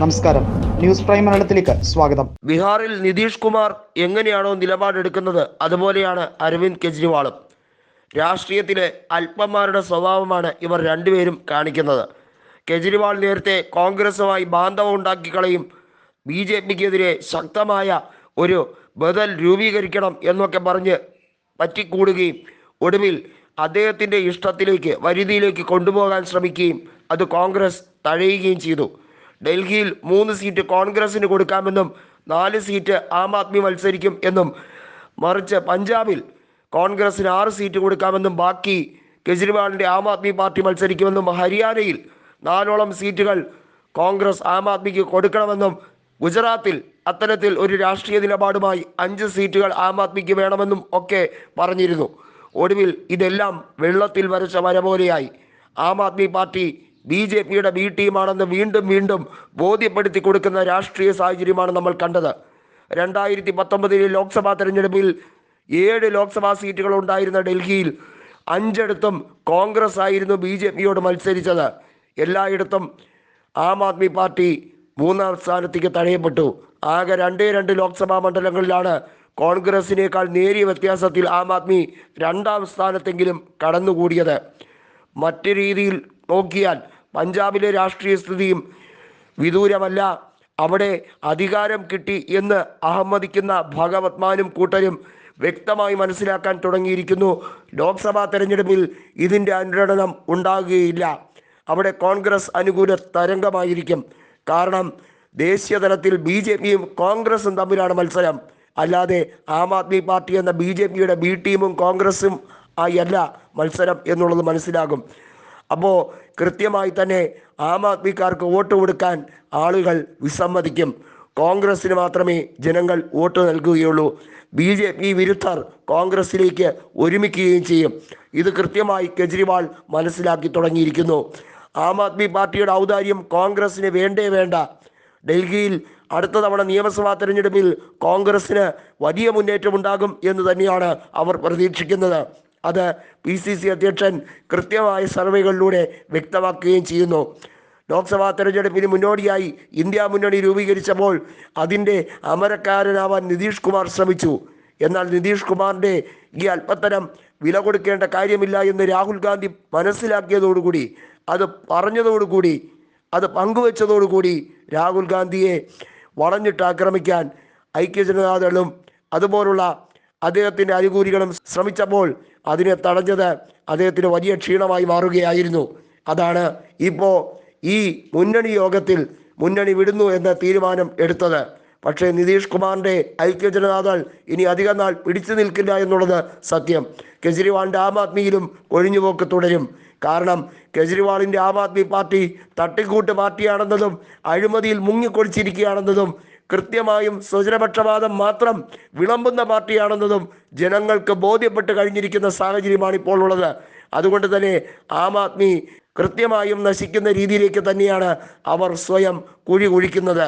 നമസ്കാരം. News prime മലയാളത്തിലേക്ക് സ്വാഗതം. ബീഹാറിൽ നിതീഷ് കുമാർ എങ്ങനെയാണോ നിലപാടെടുക്കുന്നത്? അതുപോലെയാണ് അരവിന്ദ് കെജ്രിവാളും. രാഷ്ട്രീയത്തിലെ അല്പന്മാരുടെ സ്വഭാവമാണ് ഇവർ രണ്ടുപേരും കാണിക്കുന്നത്. കെജ്രിവാൾ നേരത്തെ കോൺഗ്രസുമായി ബാന്ധവം ഉണ്ടാക്കിക്കളയും ബി ജെ പിക്കെതിരെ ശക്തമായ ഒരു ബദൽ രൂപീകരിക്കണം എന്നൊക്കെ പറഞ്ഞ് പറ്റിക്കൂടുകയും ഒടുവിൽ അദ്ദേഹത്തിന്റെ ഇഷ്ടത്തിലേക്ക് വരുതിയിലേക്ക് കൊണ്ടുപോകാൻ ശ്രമിക്കുകയും അത് കോൺഗ്രസ് തഴയുകയും ചെയ്തു. ഡൽഹിയിൽ മൂന്ന് സീറ്റ് കോൺഗ്രസിന് കൊടുക്കാമെന്നും നാല് സീറ്റ് ആം ആദ്മി മത്സരിക്കും എന്നും. മറിച്ച് പഞ്ചാബിൽ കോൺഗ്രസിന് ആറ് സീറ്റ് കൊടുക്കാമെന്നും ബാക്കി കെജ്രിവാളിന്റെ ആം ആദ്മി പാർട്ടി മത്സരിക്കുമെന്നും ഹരിയാനയിൽ നാലോളം സീറ്റുകൾ കോൺഗ്രസ് ആം ആദ്മിക്ക് കൊടുക്കണമെന്നും ഗുജറാത്തിൽ അത്തരത്തിൽ ഒരു രാഷ്ട്രീയ നിലപാടുമായി അഞ്ച് സീറ്റുകൾ ആം ആദ്മിക്ക് വേണമെന്നും ഒക്കെ പറഞ്ഞിരുന്നു. ഒടുവിൽ ഇതെല്ലാം വെള്ളത്തിൽ വരച്ച വര പോലെയായി Aam Aadmi Party B J പിയുടെ ബി ടീമാണെന്ന് വീണ്ടും വീണ്ടും ബോധ്യപ്പെടുത്തി കൊടുക്കുന്ന രാഷ്ട്രീയ സാഹചര്യമാണ് നമ്മൾ കണ്ടത്. രണ്ടായിരത്തി പത്തൊമ്പതിലെ ലോക്സഭാ തെരഞ്ഞെടുപ്പിൽ ഏഴ് ലോക്സഭാ സീറ്റുകൾ ഉണ്ടായിരുന്ന ഡൽഹിയിൽ അഞ്ചിടത്തും കോൺഗ്രസ് ആയിരുന്നു ബി ജെ പിയോട് മത്സരിച്ചത്. എല്ലായിടത്തും ആം ആദ്മി പാർട്ടി മൂന്നാം സ്ഥാനത്തേക്ക് തഴയപ്പെട്ടു ആകെ രണ്ടേ രണ്ട് ലോക്സഭാ മണ്ഡലങ്ങളിലാണ് കോൺഗ്രസിനേക്കാൾ നേരിയ വ്യത്യാസത്തിൽ ആം ആദ്മി രണ്ടാം സ്ഥാനത്തെങ്കിലും കടന്നുകൂടിയത്. മറ്റു രീതിയിൽ നോക്കിയാൽ പഞ്ചാബിലെ രാഷ്ട്രീയ സ്ഥിതിയും വിദൂരമല്ല. അവിടെ അധികാരം കിട്ടി എന്ന് അഹമ്മദിക്കുന്ന ഭഗവത്മാനും കൂട്ടരും വ്യക്തമായി മനസ്സിലാക്കാൻ തുടങ്ങിയിരിക്കുന്നു. ലോക്സഭാ തെരഞ്ഞെടുപ്പിൽ ഇതിന്റെ അനുരണനം ഉണ്ടാകുകയില്ല. അവിടെ കോൺഗ്രസ് അനുകൂല തരംഗമായിരിക്കും. കാരണം ദേശീയ തലത്തിൽ ബി ജെ പിയും കോൺഗ്രസും തമ്മിലാണ് മത്സരം. അല്ലാതെ ആം ആദ്മി പാർട്ടി എന്ന ബി ജെ പിയുടെ ബി ടീമും കോൺഗ്രസും ആയി അല്ല മത്സരം എന്നുള്ളത് മനസ്സിലാകും. അപ്പോൾ കൃത്യമായി തന്നെ ആം ആദ്മിക്കാർക്ക് വോട്ട് കൊടുക്കാൻ ആളുകൾ വിസമ്മതിക്കും. കോൺഗ്രസ്സിന് മാത്രമേ ജനങ്ങൾ വോട്ട് നൽകുകയുള്ളൂ. ബി ജെ പി വിരുദ്ധർ കോൺഗ്രസ്സിലേക്ക് ഒരുമിക്കുകയും ചെയ്യും. ഇത് കൃത്യമായി കെജ്രിവാൾ മനസ്സിലാക്കി തുടങ്ങിയിരിക്കുന്നു. ആം ആദ്മി പാർട്ടിയുടെ ഔദാര്യം കോൺഗ്രസ്സിന് വേണ്ടേ വേണ്ട. ഡൽഹിയിൽ അടുത്ത തവണ നിയമസഭാ തെരഞ്ഞെടുപ്പിൽ കോൺഗ്രസ്സിന് വലിയ മുന്നേറ്റമുണ്ടാകും എന്ന് തന്നെയാണ് അവർ പ്രതീക്ഷിക്കുന്നത്. അത് പി സി സി അധ്യക്ഷൻ കൃത്യമായ സർവേകളിലൂടെ വ്യക്തമാക്കുകയും ചെയ്യുന്നു. ലോക്സഭാ തെരഞ്ഞെടുപ്പിന് മുന്നോടിയായി ഇന്ത്യ മുന്നണി രൂപീകരിച്ചപ്പോൾ അതിന്റെ അമരക്കാരനാവാൻ നിതീഷ് കുമാർ ശ്രമിച്ചു. എന്നാൽ നിതീഷ് കുമാറിന്റെ ഈ അല്പത്തരം വില കൊടുക്കേണ്ട കാര്യമില്ല എന്ന് രാഹുൽ ഗാന്ധി മനസ്സിലാക്കിയതോടുകൂടി അത് പറഞ്ഞതോടുകൂടി അത് പങ്കുവച്ചതോടുകൂടി രാഹുൽ ഗാന്ധിയെ വളഞ്ഞിട്ട് ആക്രമിക്കാൻ ഐക്യജനതാദളും അതുപോലുള്ള അദ്ദേഹത്തിന്റെ അനുകൂലികളും ശ്രമിച്ചപ്പോൾ അതിനെ തടഞ്ഞത് അദ്ദേഹത്തിന് വലിയ ക്ഷീണമായി മാറുകയായിരുന്നു. അതാണ് ഇപ്പോൾ ഈ മുന്നണി യോഗത്തിൽ മുന്നണി വിടുന്നു എന്ന തീരുമാനം എടുത്തത്. പക്ഷേ നിതീഷ് കുമാറിന്റെ ഐക്യജനതാദൾ ഇനി അധികം നാൾ പിടിച്ചു നിൽക്കില്ല എന്നുള്ളത് സത്യം. കെജ്രിവാളിന്റെ ആം ആദ്മിയിലും കൊഴിഞ്ഞുപോക്ക് തുടരും. കാരണം കെജ്രിവാളിന്റെ ആം ആദ്മി പാർട്ടി തട്ടിക്കൂട്ട് പാർട്ടിയാണെന്നതും അഴിമതിയിൽ മുങ്ങിക്കൊളിച്ചിരിക്കുകയാണെന്നതും കൃത്യമായും സ്വജനപക്ഷപാതം മാത്രം വിളമ്പുന്ന പാർട്ടിയാണെന്നതും ജനങ്ങൾക്ക് ബോധ്യപ്പെട്ട് കഴിഞ്ഞിരിക്കുന്ന സാഹചര്യമാണ് ഇപ്പോൾ ഉള്ളത്. അതുകൊണ്ട് തന്നെ ആം ആദ്മി കൃത്യമായും നശിക്കുന്ന രീതിയിലേക്ക് തന്നെയാണ് അവർ സ്വയം കുഴി കുഴിക്കുന്നത്.